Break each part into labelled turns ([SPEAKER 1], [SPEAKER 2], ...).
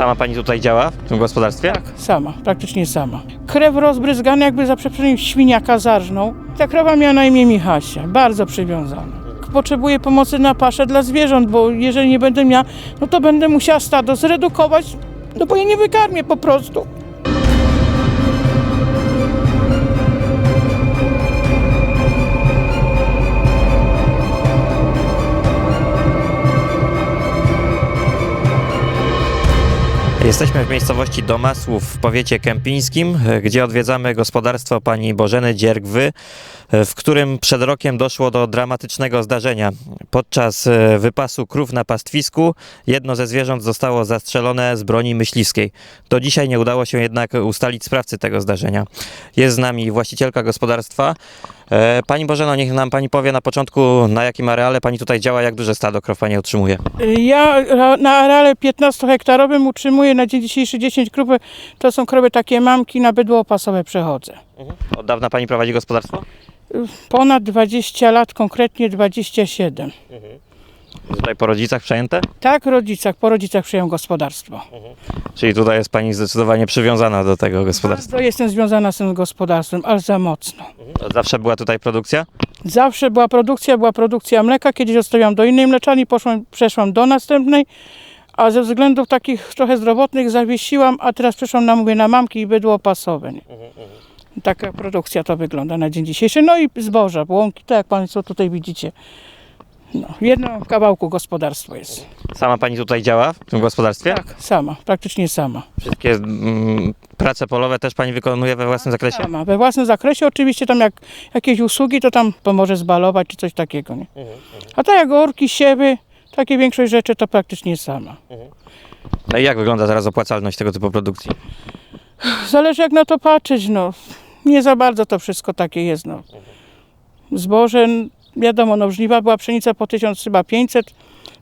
[SPEAKER 1] Sama pani tutaj działa w tym gospodarstwie?
[SPEAKER 2] Tak, sama, praktycznie sama. Krew rozbryzgana jakby za przeproszeniem świniaka zarżnął. Ta krowa miała na imię Michasia, bardzo przywiązana. Potrzebuję pomocy na paszę dla zwierząt, bo jeżeli nie będę miała, no to będę musiała stado zredukować, no bo je nie wykarmię po prostu.
[SPEAKER 1] Jesteśmy w miejscowości Domasłów w powiecie kępińskim, e, gdzie odwiedzamy gospodarstwo pani Bożeny Dziergwy, e, w którym przed rokiem doszło do dramatycznego zdarzenia. Podczas e, wypasu krów na pastwisku jedno ze zwierząt zostało zastrzelone z broni myśliwskiej. Do dzisiaj nie udało się jednak ustalić sprawcy tego zdarzenia. Jest z nami właścicielka gospodarstwa. E, Pani Bożeno, niech nam pani powie na początku, na jakim areale pani tutaj działa, jak duże stado krow pani utrzymuje.
[SPEAKER 2] Ja na areale 15-hektarowym utrzymuję na dzień dzisiejszy 10 krów. To są krowy takie mamki, na bydło opasowe przechodzę.
[SPEAKER 1] Od dawna pani prowadzi gospodarstwo?
[SPEAKER 2] Ponad 20 lat, konkretnie 27.
[SPEAKER 1] Tutaj po rodzicach przejęte?
[SPEAKER 2] Tak, rodzicach, po rodzicach przyjąłem gospodarstwo.
[SPEAKER 1] Czyli tutaj jest pani zdecydowanie przywiązana do tego gospodarstwa.
[SPEAKER 2] Bardzo jestem związana z tym gospodarstwem, aż za mocno.
[SPEAKER 1] Od zawsze była tutaj produkcja?
[SPEAKER 2] Zawsze była produkcja, była produkcja mleka, kiedyś odstawiłam do innej mleczarni, poszłam, przeszłam do następnej, a ze względów takich trochę zdrowotnych zawiesiłam, a teraz przeszłam na, mówię, na mamki i bydło opasowe. nie? Taka produkcja to wygląda na dzień dzisiejszy. No i zboża, łąki, tak jak Państwo tutaj widzicie. No, w jednym kawałku gospodarstwo jest.
[SPEAKER 1] Sama pani tutaj działa w tym gospodarstwie?
[SPEAKER 2] Tak, sama, praktycznie sama.
[SPEAKER 1] Wszystkie mm, prace polowe też pani wykonuje we własnym zakresie?
[SPEAKER 2] Sama, we własnym zakresie oczywiście tam jak jakieś usługi, to tam pomoże zbalować czy coś takiego, nie? A tak jak orki, siewy, takie większość rzeczy to praktycznie sama.
[SPEAKER 1] No i jak wygląda teraz opłacalność tego typu produkcji?
[SPEAKER 2] Zależy jak na to patrzeć, no. Nie za bardzo to wszystko takie jest, no. Zboże, n- wiadomo, no żniwa była pszenica po 1000 chyba 500,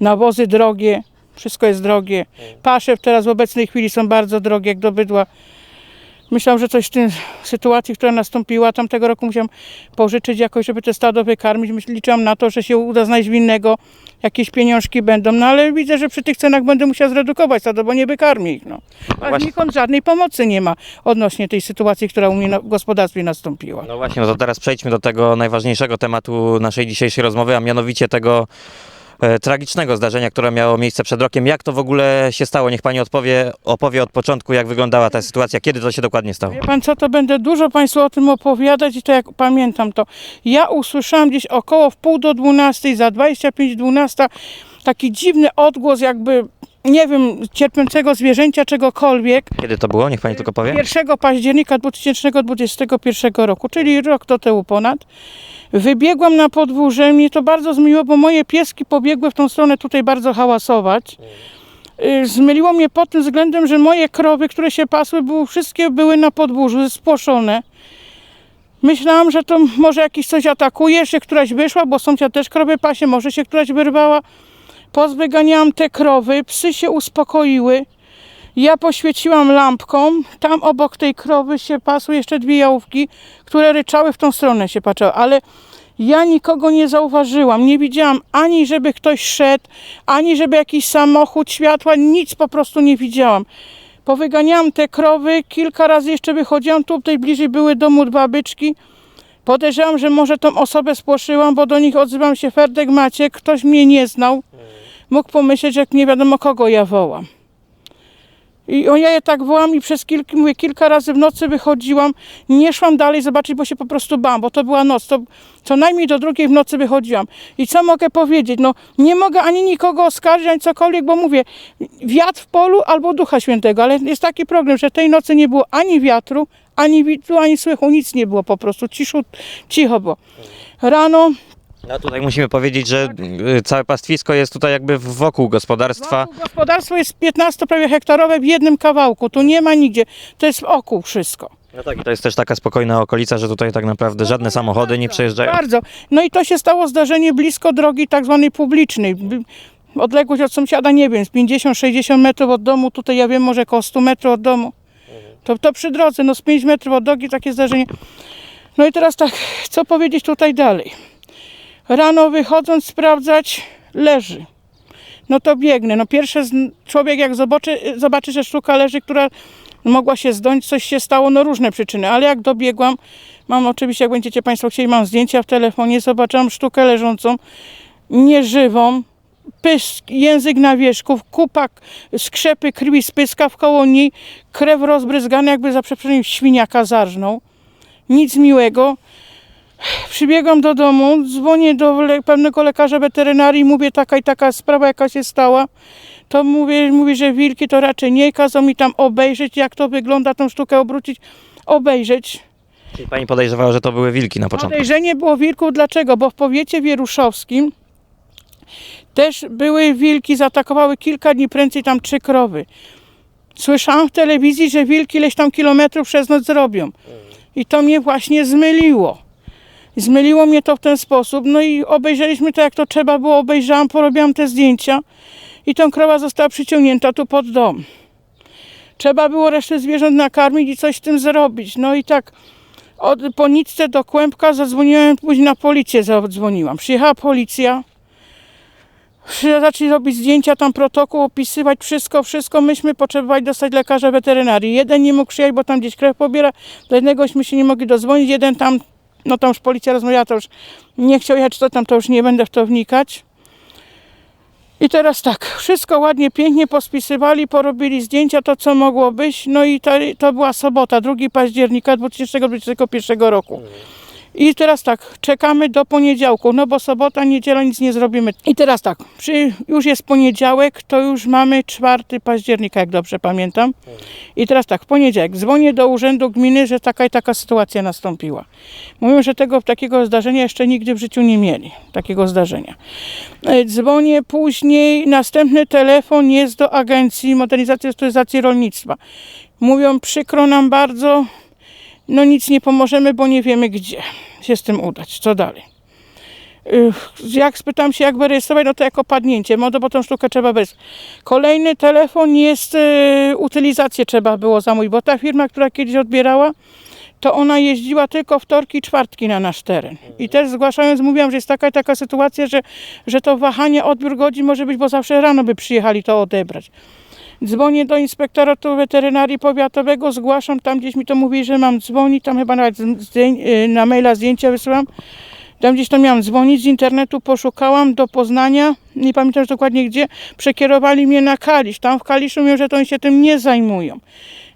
[SPEAKER 2] nawozy drogie, wszystko jest drogie. Pasze teraz w obecnej chwili są bardzo drogie jak do bydła. Myślałam, że coś w tej sytuacji, która nastąpiła, tamtego roku musiałam pożyczyć jakoś, żeby te stado wykarmić. Myśl- Liczyłam na to, że się uda znaleźć winnego, jakieś pieniążki będą, no ale widzę, że przy tych cenach będę musiała zredukować stado, bo nie wykarmię ich, no. A
[SPEAKER 1] właśnie.
[SPEAKER 2] nikąd żadnej pomocy nie ma odnośnie tej sytuacji, która u mnie na, w gospodarstwie nastąpiła.
[SPEAKER 1] No właśnie, no to teraz przejdźmy do tego najważniejszego tematu naszej dzisiejszej rozmowy, a mianowicie tego tragicznego zdarzenia, które miało miejsce przed rokiem. Jak to w ogóle się stało? Niech pani odpowie, opowie od początku, jak wyglądała ta sytuacja, kiedy to się dokładnie stało.
[SPEAKER 2] Wie pan co, to będę dużo Państwu o tym opowiadać i to jak pamiętam to. Ja usłyszałam gdzieś około w pół do 12, za 25 12 taki dziwny odgłos jakby, nie wiem, cierpiącego zwierzęcia, czegokolwiek.
[SPEAKER 1] Kiedy to było? Niech pani tylko powie.
[SPEAKER 2] 1 października 2021 roku, czyli rok do tyłu ponad. Wybiegłam na podwórze, mnie to bardzo zmiło, bo moje pieski pobiegły w tą stronę tutaj bardzo hałasować. Y, Zmyliło mnie pod tym względem, że moje krowy, które się pasły, były, wszystkie były na podwórzu, spłoszone. Myślałam, że to może jakiś coś atakuje, że któraś wyszła, bo sąsiad też krowy pasie, może się któraś wyrwała. Pozwyganiałam te krowy, psy się uspokoiły. Ja poświeciłam lampką, tam obok tej krowy się pasły jeszcze dwie jałówki, które ryczały w tą stronę się patrzyły, ale ja nikogo nie zauważyłam, nie widziałam ani żeby ktoś szedł, ani żeby jakiś samochód, światła, nic po prostu nie widziałam. Powyganiałam te krowy, kilka razy jeszcze wychodziłam, tutaj bliżej były domu dwa byczki. Podejrzewam, że może tą osobę spłoszyłam, bo do nich odzywam się Ferdek Maciek, ktoś mnie nie znał. Mógł pomyśleć, jak nie wiadomo kogo ja wołam. I ja je tak wołam i przez kilka, mówię, kilka razy w nocy wychodziłam, nie szłam dalej zobaczyć, bo się po prostu bałam, bo to była noc, to co najmniej do drugiej w nocy wychodziłam. I co mogę powiedzieć? No nie mogę ani nikogo oskarżyć, ani cokolwiek, bo mówię, wiatr w polu albo Ducha Świętego, ale jest taki problem, że tej nocy nie było ani wiatru, ani widu, ani słychu, nic nie było po prostu, ciszu, cicho było. Rano
[SPEAKER 1] No tutaj musimy powiedzieć, że y, całe pastwisko jest tutaj jakby wokół gospodarstwa.
[SPEAKER 2] Wokół Gospodarstwo jest 15 prawie hektarowe w jednym kawałku. Tu nie ma nigdzie. To jest wokół wszystko.
[SPEAKER 1] No tak, i to jest też taka spokojna okolica, że tutaj tak naprawdę żadne samochody nie przejeżdżają.
[SPEAKER 2] Bardzo. No i to się stało zdarzenie blisko drogi tak zwanej publicznej. Odległość od sąsiada, nie wiem, z 50-60 metrów od domu. Tutaj ja wiem, może około 100 metrów od domu. To, to przy drodze, no z 5 metrów od drogi takie zdarzenie. No i teraz tak, co powiedzieć tutaj dalej? Rano wychodząc sprawdzać, leży. no to biegnę. No pierwsze człowiek jak zobaczy, zobaczy, że sztuka leży, która mogła się zdąć, coś się stało, no różne przyczyny, ale jak dobiegłam, mam oczywiście, jak będziecie Państwo chcieli, mam zdjęcia w telefonie, zobaczyłam sztukę leżącą, nieżywą, pysk, język na wierzchu, kupak, skrzepy krwi z pyska w koło niej, krew rozbryzgana, jakby za przeproszeniem świniaka zarżnął. Nic miłego. Przybiegam do domu, dzwonię do le- pewnego lekarza weterynarii, mówię taka i taka sprawa jaka się stała. To mówię, mówi, że wilki to raczej nie, kazał mi tam obejrzeć, jak to wygląda, tą sztukę obrócić, obejrzeć.
[SPEAKER 1] Czyli pani podejrzewała, że to były wilki na początku.
[SPEAKER 2] Podejrzenie było wilków, dlaczego? Bo w powiecie wieruszowskim też były wilki, zaatakowały kilka dni prędzej tam trzy krowy. Słyszałam w telewizji, że wilki ileś tam kilometrów przez noc zrobią. I to mnie właśnie zmyliło. Zmyliło mnie to w ten sposób. No i obejrzeliśmy to, jak to trzeba było. Obejrzałam, porobiłam te zdjęcia. I tą krowa została przyciągnięta tu pod dom. Trzeba było resztę zwierząt nakarmić i coś z tym zrobić. No i tak od Ponicce do Kłębka zadzwoniłem, później na policję zadzwoniłam. Przyjechała policja, zaczęli robić zdjęcia, tam protokół, opisywać wszystko, wszystko. Myśmy potrzebowali dostać lekarza weterynarii. Jeden nie mógł przyjechać, bo tam gdzieś krew pobiera, do jednegośmy się nie mogli dozwonić, jeden tam, no tam już policja rozmawiała, to już nie chciał jechać, to tam, to już nie będę w to wnikać. I teraz tak, wszystko ładnie, pięknie pospisywali, porobili zdjęcia, to co mogło być. No i to, to była sobota, 2 października 2021 roku. I teraz tak, czekamy do poniedziałku, no bo sobota, niedziela nic nie zrobimy. I teraz tak, przy, już jest poniedziałek, to już mamy 4 października, jak dobrze pamiętam. I teraz tak, w poniedziałek dzwonię do urzędu gminy, że taka i taka sytuacja nastąpiła. Mówią, że tego takiego zdarzenia jeszcze nigdy w życiu nie mieli, takiego zdarzenia. E, Dzwonię później, następny telefon jest do Agencji Modernizacji i Rolnictwa. Mówią, przykro nam bardzo, no nic nie pomożemy, bo nie wiemy gdzie się z tym udać, co dalej. Jak spytam się, jak wyrejestrować, no to jako padnięcie, no bo tą sztukę trzeba bez. Kolejny telefon jest, y, utylizację trzeba było zamówić, bo ta firma, która kiedyś odbierała, to ona jeździła tylko wtorki i czwartki na nasz teren. I też zgłaszając mówiłam, że jest taka taka sytuacja, że, że to wahanie, odbiór godzin może być, bo zawsze rano by przyjechali to odebrać. Dzwonię do inspektoratu weterynarii powiatowego, zgłaszam, tam gdzieś mi to mówi, że mam dzwonić, tam chyba nawet y, na maila zdjęcia wysyłam. Tam gdzieś to miałam dzwonić, z internetu poszukałam do Poznania, nie pamiętam już dokładnie gdzie, przekierowali mnie na Kalisz. Tam w Kaliszu mówią, że to oni się tym nie zajmują.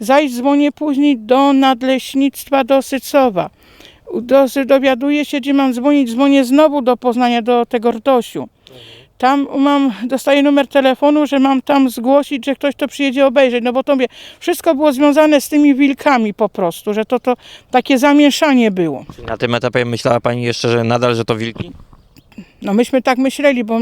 [SPEAKER 2] Zaś dzwonię później do Nadleśnictwa do Sycowa. Do, dowiaduję się, gdzie mam dzwonić, dzwonię znowu do Poznania, do tego Rdosiu. Tam mam, dostaję numer telefonu, że mam tam zgłosić, że ktoś to przyjedzie obejrzeć, no bo to mówię, wszystko było związane z tymi wilkami po prostu, że to, to takie zamieszanie było.
[SPEAKER 1] Na tym etapie myślała pani jeszcze, że nadal, że to wilki?
[SPEAKER 2] No myśmy tak myśleli, bo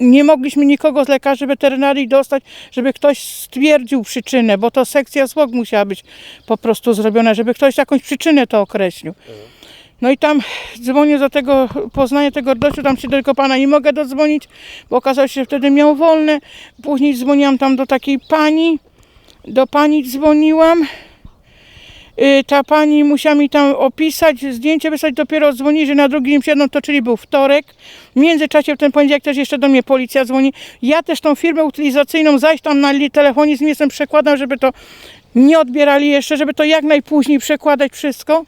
[SPEAKER 2] nie mogliśmy nikogo z lekarzy weterynarii dostać, żeby ktoś stwierdził przyczynę, bo to sekcja zwłok musiała być po prostu zrobiona, żeby ktoś jakąś przyczynę to określił. No i tam dzwonię do tego Poznania, tego Rdosiu, tam się tego pana nie mogę dodzwonić, bo okazało się, że wtedy miał wolne. Później dzwoniłam tam do takiej pani, do pani dzwoniłam. Y, Ta pani musiała mi tam opisać, zdjęcie wysłać, dopiero dzwoni, że na drugi dzień to czyli był wtorek. W międzyczasie w ten poniedziałek też jeszcze do mnie policja dzwoni. Ja też tą firmę utylizacyjną zajść tam na z miejscem przekładam, żeby to nie odbierali jeszcze, żeby to jak najpóźniej przekładać wszystko.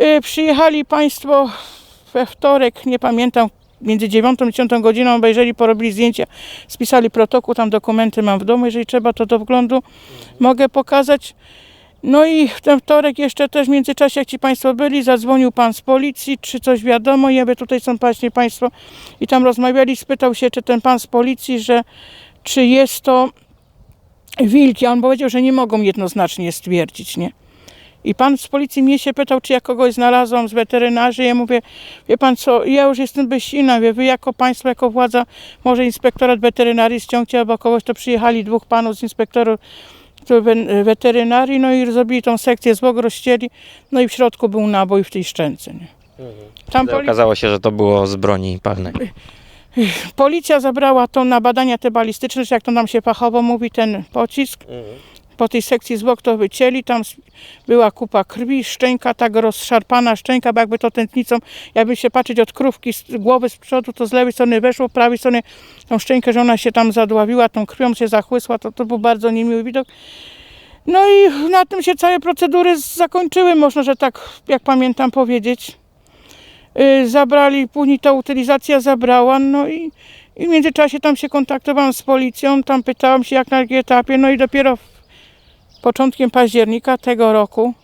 [SPEAKER 2] Y, Przyjechali Państwo we wtorek, nie pamiętam, między 9 a 10 godziną obejrzeli, porobili zdjęcia, spisali protokół, tam dokumenty mam w domu, jeżeli trzeba to do wglądu mogę pokazać. No i w ten wtorek jeszcze też w międzyczasie, jak ci Państwo byli, zadzwonił Pan z policji, czy coś wiadomo, ja by tutaj są właśnie Państwo i tam rozmawiali, spytał się, czy ten Pan z policji, że czy jest to wilki, a on powiedział, że nie mogą jednoznacznie stwierdzić, nie? I pan z policji mnie się pytał, czy ja kogoś znalazłam z weterynarzy. Ja mówię, wie pan co, ja już jestem besilna, wie, wy jako państwo, jako władza, może inspektorat weterynarii ściągcie albo kogoś, to przyjechali dwóch panów z inspektorów to we- weterynarii, no i zrobili tą sekcję zwłok, rozcięli, no i w środku był nabój w tej szczęce. Nie? Tam
[SPEAKER 1] Wtedy
[SPEAKER 2] poli-
[SPEAKER 1] okazało się, że to było z broni palnej.
[SPEAKER 2] policja zabrała to na badania te balistyczne, czy jak to nam się fachowo mówi, ten pocisk. Po tej sekcji zwłok to wycięli, tam była kupa krwi, szczęka tak rozszarpana, szczęka, bo jakby to tętnicą, jakby się patrzeć od krówki z głowy z przodu, to z lewej strony weszło, prawej strony tą szczękę, że ona się tam zadławiła, tą krwią się zachłysła, to, to był bardzo niemiły widok. No i na tym się całe procedury zakończyły, można, że tak, jak pamiętam powiedzieć. Yy, zabrali, później ta utylizacja zabrała, no i, i w międzyczasie tam się kontaktowałam z policją, tam pytałam się jak na jakim etapie, no i dopiero początkiem października tego roku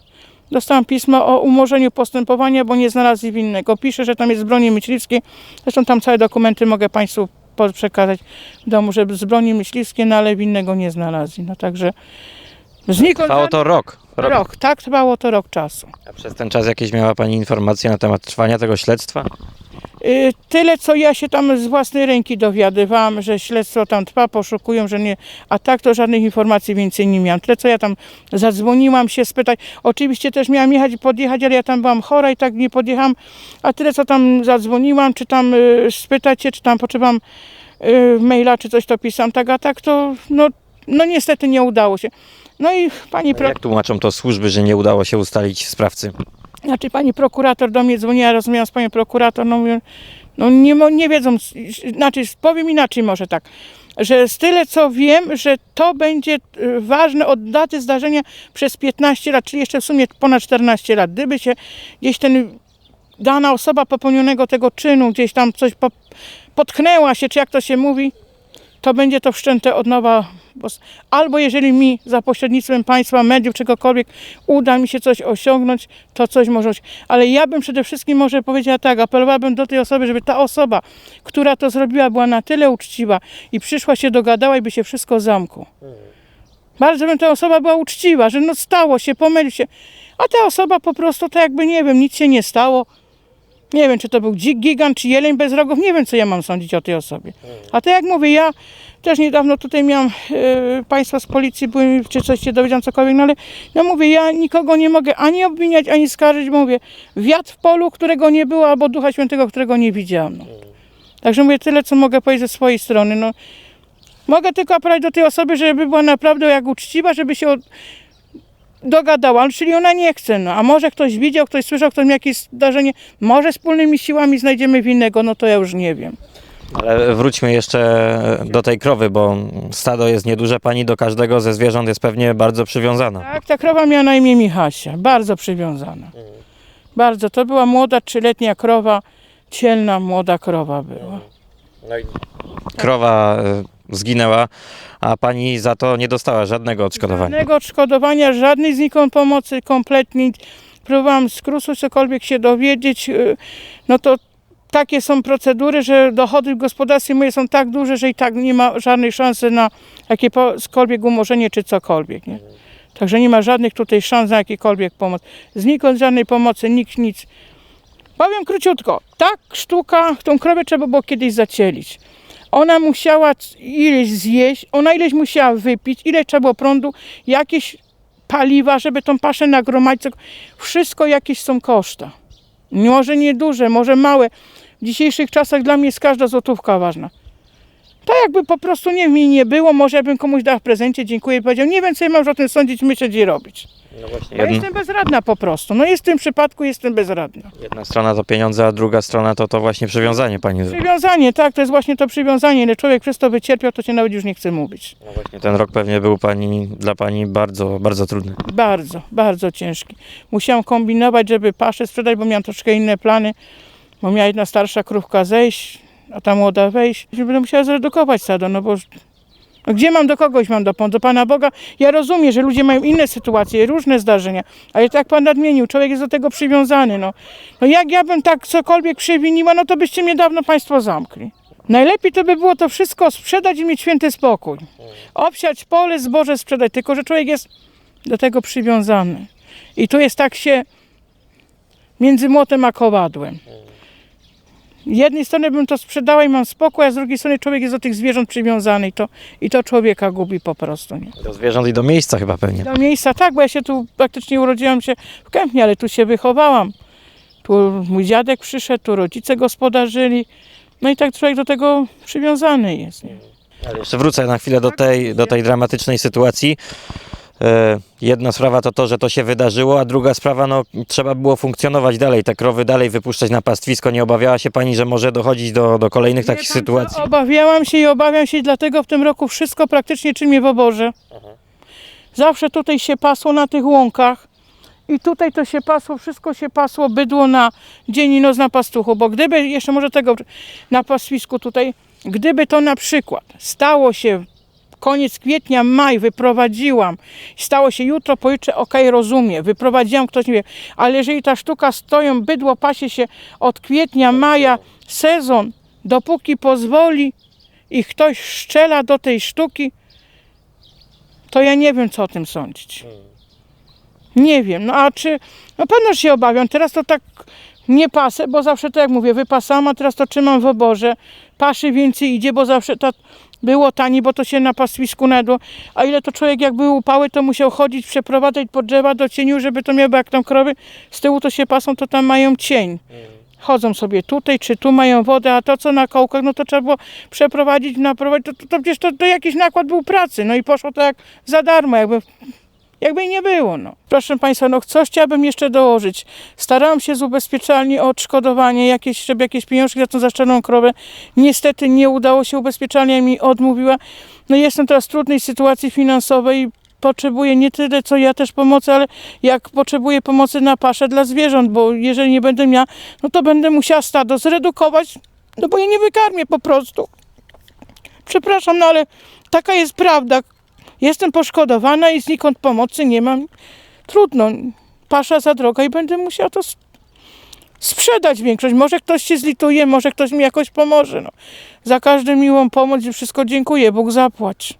[SPEAKER 2] dostałam pismo o umorzeniu postępowania, bo nie znalazli winnego. Pisze, że tam jest z broni myśliwskiej, zresztą tam całe dokumenty mogę Państwu przekazać w domu, że z broni myśliwskiej, no ale winnego nie znalazli. No także znikąd
[SPEAKER 1] Trwało to rok.
[SPEAKER 2] rok. rok, tak trwało to rok czasu.
[SPEAKER 1] A przez ten czas jakieś miała Pani informacje na temat trwania tego śledztwa?
[SPEAKER 2] Y, Tyle, co ja się tam z własnej ręki dowiadywałam, że śledztwo tam trwa, poszukują, że nie, a tak to żadnych informacji więcej nie miałam. Tyle, co ja tam zadzwoniłam się spytać. Oczywiście też miałam jechać, podjechać, ale ja tam byłam chora i tak nie podjechałam. A tyle, co tam zadzwoniłam, czy tam y, spytać się, czy tam potrzebam y, maila, czy coś to pisam, tak, a tak to, no, no niestety nie udało się. No i pani.
[SPEAKER 1] Jak tłumaczą to służby, że nie udało się ustalić sprawcy?
[SPEAKER 2] Znaczy pani prokurator do mnie dzwoniła, rozmawiałam z panią prokurator, no mówię, no nie, nie wiedzą, znaczy powiem inaczej może tak, że z tyle co wiem, że to będzie y, ważne od daty zdarzenia przez 15 lat, czyli jeszcze w sumie ponad 14 lat. Gdyby się gdzieś ten dana osoba popełnionego tego czynu, gdzieś tam coś po, potknęła się, czy jak to się mówi, to będzie to wszczęte od nowa. Albo jeżeli mi za pośrednictwem państwa, mediów, czegokolwiek uda mi się coś osiągnąć, to coś może. Ale ja bym przede wszystkim może powiedziała tak, apelowałabym do tej osoby, żeby ta osoba, która to zrobiła, była na tyle uczciwa i przyszła się dogadała i by się wszystko zamkło. Bardzo bym ta osoba była uczciwa, że no stało się, pomylił się. A ta osoba po prostu tak jakby nie wiem, nic się nie stało. Nie wiem, czy to był gigant, czy jeleń bez rogów, nie wiem, co ja mam sądzić o tej osobie. A to jak mówię, ja też niedawno tutaj miałam e, państwa z policji, były, czy coś się dowiedziałam, cokolwiek, no ale no mówię, ja nikogo nie mogę ani obwiniać, ani skarżyć, mówię, wiatr w polu, którego nie było, albo Ducha Świętego, którego nie widziałam. No. Także mówię tyle, co mogę powiedzieć ze swojej strony. No. Mogę tylko apelować do tej osoby, żeby była naprawdę jak uczciwa, żeby się od... dogadała, ale czyli ona nie chce, no. A może ktoś widział, ktoś słyszał, ktoś miał jakieś zdarzenie, może wspólnymi siłami znajdziemy winnego, no to ja już nie wiem.
[SPEAKER 1] Ale wróćmy jeszcze do tej krowy, bo stado jest nieduże. Pani do każdego ze zwierząt jest pewnie bardzo przywiązana.
[SPEAKER 2] Tak, ta krowa miała na imię Michasia, bardzo przywiązana. Bardzo, to była młoda, trzyletnia krowa, cielna, młoda krowa była.
[SPEAKER 1] Krowa e, zginęła, a pani za to nie dostała żadnego odszkodowania.
[SPEAKER 2] Żadnego odszkodowania, żadnej znikąd pomocy, kompletnie. Próbowałam z cokolwiek się dowiedzieć, yy, no to takie są procedury, że dochody w gospodarstwie moje są tak duże, że i tak nie ma żadnej szansy na jakiekolwiek umorzenie czy cokolwiek. Nie? Także nie ma żadnych tutaj szans na jakiekolwiek pomoc. Znikąd żadnej pomocy, nikt nic. Powiem króciutko, tak sztuka, tą krowę trzeba było kiedyś zacielić. Ona musiała ileś zjeść, ona ileś musiała wypić, ile trzeba było prądu, jakieś paliwa, żeby tą paszę nagromadzić. Wszystko jakieś są koszta. Może nieduże, może małe. W dzisiejszych czasach dla mnie jest każda złotówka ważna. To jakby po prostu nie mi nie było, może ja bym komuś dał prezencie, dziękuję powiedział, nie wiem co ja mam o tym sądzić, myśleć i robić. Ja
[SPEAKER 1] Jedna,
[SPEAKER 2] jestem bezradna po prostu. No jest w tym przypadku jestem bezradna.
[SPEAKER 1] jedna strona to pieniądze, a druga strona to to właśnie przywiązanie pani.
[SPEAKER 2] Przywiązanie, tak, to jest właśnie to przywiązanie. Ile człowiek przez to wycierpiał, to się nawet już nie chce mówić.
[SPEAKER 1] No właśnie ten rok pewnie był pani, dla pani bardzo, bardzo trudny.
[SPEAKER 2] Bardzo, bardzo ciężki. Musiałam kombinować, żeby paszę sprzedać, bo miałam troszkę inne plany. Bo miała jedna starsza krówka zejść, a ta młoda wejść. Będę musiała zredukować stado, no bo no gdzie mam do kogoś mam do, do Pana Boga? Ja rozumiem, że ludzie mają inne sytuacje, różne zdarzenia, ale tak Pan nadmienił, człowiek jest do tego przywiązany. No, no jak ja bym tak cokolwiek przewiniła, no to byście mnie dawno Państwo zamkli. Najlepiej to by było to wszystko sprzedać i mieć święty spokój. Obsiać pole, zboże sprzedać, tylko że człowiek jest do tego przywiązany. I tu jest tak się między młotem a kowadłem. Z jednej strony bym to sprzedała i mam spokój, a z drugiej strony człowiek jest do tych zwierząt przywiązany i to, i to człowieka gubi po prostu. Nie?
[SPEAKER 1] Do zwierząt i do miejsca chyba pewnie.
[SPEAKER 2] Do miejsca tak, bo ja się tu praktycznie urodziłam się w Kępnie, ale tu się wychowałam. Tu mój dziadek przyszedł, tu rodzice gospodarzyli. No i tak człowiek do tego przywiązany jest. Nie?
[SPEAKER 1] Ale jeszcze wrócę na chwilę do tej, do tej dramatycznej sytuacji. E, Jedna sprawa to to, że to się wydarzyło, a druga sprawa, no trzeba było funkcjonować dalej, te krowy dalej wypuszczać na pastwisko. Nie obawiała się pani, że może dochodzić do, do kolejnych
[SPEAKER 2] Wie
[SPEAKER 1] takich
[SPEAKER 2] pan co?
[SPEAKER 1] sytuacji?
[SPEAKER 2] Obawiałam się i obawiam się, dlatego w tym roku wszystko praktycznie czymie w oborze. Zawsze tutaj się pasło na tych łąkach i tutaj to się pasło, wszystko się pasło, bydło na dzień i noc na pastuchu, bo gdyby, jeszcze może tego na pastwisku tutaj, gdyby to na przykład stało się koniec kwietnia, maj, wyprowadziłam, stało się jutro, pojutrze, okej, rozumiem, wyprowadziłam, ktoś nie wie, ale jeżeli ta sztuka stoją, bydło pasie się od kwietnia, maja, sezon, dopóki pozwoli i ktoś szczela do tej sztuki, to ja nie wiem, co o tym sądzić. Nie wiem, no a czy, no pewno się obawiam, teraz to tak nie pasę, bo zawsze to jak mówię, wypasałam, a teraz to trzymam w oborze, paszy więcej idzie, bo zawsze to było tani, bo to się na pastwisku nadło, a ile to człowiek jak były upały, to musiał chodzić, przeprowadzać pod drzewa do cieniu, żeby to miało, jak tam krowy z tyłu to się pasą, to tam mają cień. Chodzą sobie tutaj, czy tu mają wodę, a to co na kołkach, no to trzeba było przeprowadzić, naprowadzić, to, to, to przecież to, to jakiś nakład był pracy, no i poszło to jak za darmo, jakby jakby nie było. No. Proszę Państwa, no coś chciałabym jeszcze dołożyć. Starałam się z ubezpieczalni o odszkodowanie, jakieś, żeby jakieś pieniążki za tą zaszczeloną krowę. Niestety nie udało się, ubezpieczalnia mi odmówiła. No jestem teraz w trudnej sytuacji finansowej. Potrzebuję nie tyle, co ja też pomocy, ale jak potrzebuję pomocy na paszę dla zwierząt, bo jeżeli nie będę miała, no to będę musiała stado zredukować, no bo je nie wykarmię po prostu. Przepraszam, no ale taka jest prawda. Jestem poszkodowana i znikąd pomocy nie mam. Trudno. Pasza za droga i będę musiała to sprzedać większość. Może ktoś się zlituje, może ktoś mi jakoś pomoże. No. Za każdą miłą pomoc i wszystko dziękuję. Bóg zapłać.